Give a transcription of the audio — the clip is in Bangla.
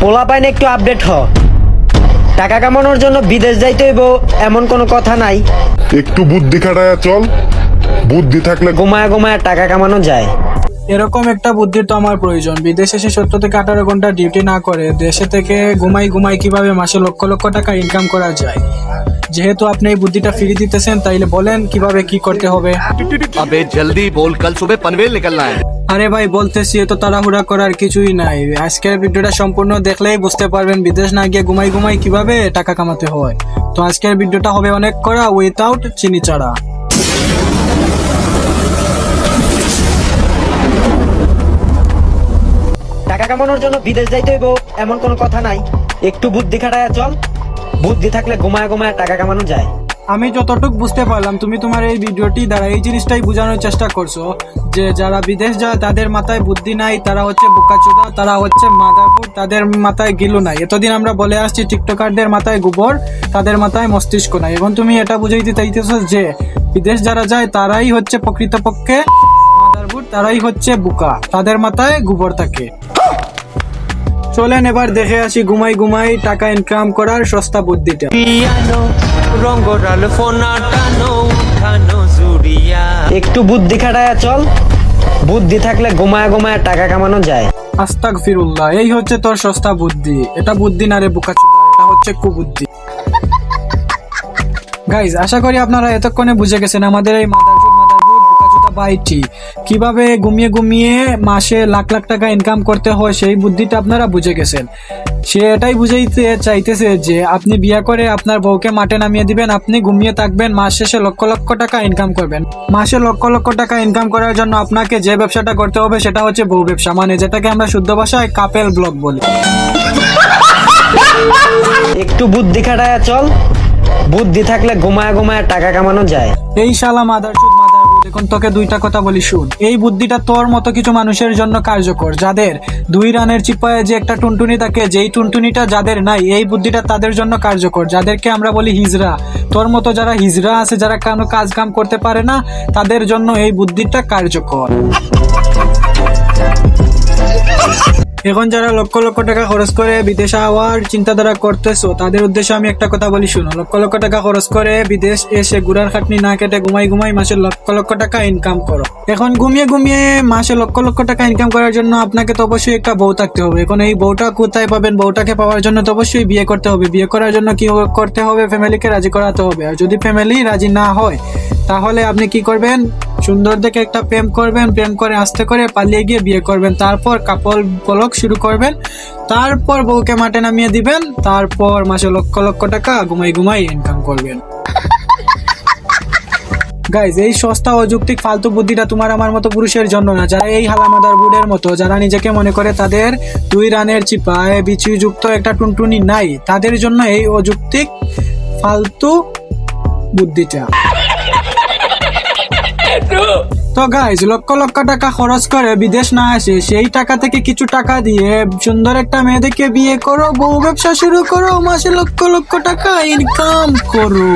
পোলা পাইন একটু আপডেট হ। টাকা কামানোর জন্য বিদেশ যাইতে হইব এমন কোনো কথা নাই। একটু বুদ্ধি খাটায়া চল। বুদ্ধি থাকলে গোমায়া গোমায়া টাকা কামানো যায়। এরকম একটা বুদ্ধির তো আমার প্রয়োজন। বিদেশে এসে সত্তর থেকে আঠারো ঘণ্টা ডিউটি না করে দেশে থেকে ঘুমাই ঘুমাই কীভাবে মাসে লক্ষ লক্ষ টাকা ইনকাম করা যায়? যেহেতু আপনি এই বুদ্ধিটা ফিরে দিতেছেন তাইলে বলেন কীভাবে কি করতে হবে। আবে জলদি বল কাল সুবে পনভেল নিকলনা হ্যায়। আরে ভাই বলতেছি তো তাড়াহুড়া করার কিছুই নাই। আজকের ভিডিওটা সম্পূর্ণ দেখলেই বুঝতে পারবেন বিদেশ না গিয়ে ঘুমাই ঘুমাই কীভাবে টাকা কামাতে হয়। তো আজকের ভিডিওটা হবে অনেক করা উইথআউট চিনি ছাড়া টাকা কামানোর জন্য বিদেশ যাইতে হইব এমন কোনো কথা নাই। একটু বুদ্ধি খাটায় চল। বুদ্ধি থাকলে গোমায়া গোমায়া টাকা কামানো যায়। আমি যতটুকু বুঝতে পারলাম, তুমি তোমার এই ভিডিওটি দ্বারা এই জিনিসটাই বোঝানোর চেষ্টা করছ যে যারা বিদেশ যায়, তাদের মাথায় বুদ্ধি নাই, তারা হচ্ছে বোকাচোদা, তারা হচ্ছে মাদারপুর তাদের মাথায় গিলু নাই। এতদিন আমরা বলে আসছি, টিকটকারদের মাথায় গোবর, তাদের মাথায় মস্তিষ্ক নাই। এবং তুমি এটা বুঝাইতে চাইতেছো যে বিদেশ যারা যায়, তারাই হচ্ছে প্রকৃতপক্ষে মাদারপুর তারাই হচ্ছে বোকা, তাদের মাথায় গোবর থাকে। চলেন এবার দেখে আসি ঘুমাই ঘুমাই টাকা ইনকাম করার সস্তা বুদ্ধিটা। একটু বুদ্ধি খাটায়া চল বুদ্ধি থাকলে গোমায়া গোমায়া টাকা কামানো যায়। আস্তাক ফিরুল্লাহ এই হচ্ছে তোর সস্তা বুদ্ধি। এটা বুদ্ধি না রে বোকা এটা হচ্ছে কুবুদ্ধি। গাইজ আশা করি আপনারা এতক্ষণে বুঝে গেছেন আমাদের এই বোকাচোদা বাইটি কীভাবে ঘুমিয়ে ঘুমিয়ে মাসে লাখ লাখ টাকা ইনকাম করতে হয় সেই বুদ্ধিটা আপনারা বুঝে গেছেন। সে এটাই বুঝাইতে চাইতেছে যে আপনি বিয়ে করে আপনার বউকে মাঠে নামিয়ে দিবেন আপনি ঘুমিয়ে থাকবেন মাস শেষে লক্ষ লক্ষ টাকা ইনকাম করবেন। মাসে লক্ষ লক্ষ টাকা ইনকাম করার জন্য আপনাকে যে ব্যবসাটা করতে হবে সেটা হচ্ছে বউ ব্যবসা মানে যেটাকে আমরা শুদ্ধ ভাষায় কাপেল ব্লগ বলি। একটু বুদ্ধি খাটায়া চল। বুদ্ধি থাকলে ঘুমায় ঘুমায় টাকা কামানো যায়। এই শালা মাদার এখন তোকে দুইটা কথা বলি, শুন। এই বুদ্ধিটা তোর মতো কিছু মানুষের জন্য কার্যকর, যাদের দুই রানের চিপায় যে একটা টুনটুনি থাকে, যেই টুনটুনিটা যাদের নাই, এই বুদ্ধিটা তাদের জন্য কার্যকর। যাদেরকে আমরা বলি হিজরা। তোর মতো যারা হিজরা আছে, যারা কোনো কাজ কাম করতে পারে না, তাদের জন্য এই বুদ্ধিটা কার্যকর। এখন যারা লক্ষ লক্ষ টাকা খরচ করে বিদেশে আওয়ার চিন্তাধারা করতেছো, তাদের উদ্দেশ্যে আমি একটা কথা বলি, শুনো। লক্ষ লক্ষ টাকা খরচ করে বিদেশ এসে গুড়ার খাটনি না কেটে ঘুমাই ঘুমাই মাসে লক্ষ লক্ষ টাকা ইনকাম করো। এখন ঘুমিয়ে ঘুমিয়ে মাসে লক্ষ লক্ষ টাকা ইনকাম করার জন্য আপনাকে তো অবশ্যই একটা বউ থাকতে হবে। এখন এই বউটা কোথায় পাবেন? বউটাকে পাওয়ার জন্য তো অবশ্যই বিয়ে করতে হবে। বিয়ে করার জন্য কি করতে হবে? ফ্যামিলিকে রাজি করাতে হবে। আর যদি ফ্যামিলি রাজি না হয়, তাহলে আপনি কি করবেন? সুন্দর দেখে একটা প্রেম করবেন, প্রেম করে আস্তে করে পালিয়ে গিয়ে বিয়ে করবেন। তারপর কাপল পলক শুরু করবেন। তারপর বউকে মাঠে নামিয়ে দিবেন। তারপর মাসে লক্ষ লক্ষ টাকা ঘুমাই ঘুমাই ইনকাম করবেন। গাইজ এই সস্তা অযৌক্তিক ফালতু বুদ্ধিটা তোমার আমার মতো পুরুষের জন্য না। যারা এই হালামাদার বুডের মতো, যারা নিজেকে মনে করে তাদের দুই রানের চিপায় বিচুযুক্ত একটা টুনটুনি নাই, তাদের জন্য এই অযৌক্তিক ফালতু বুদ্ধিটা। তো গাইজ লক্ষ লক্ষ টাকা খরচ করে বিদেশ না আসে সেই টাকা থেকে কিছু টাকা দিয়ে সুন্দর একটা মেয়েদেরকে বিয়ে করো, বউ ব্যবসা শুরু করো, মাসে লক্ষ লক্ষ টাকা ইনকাম করো।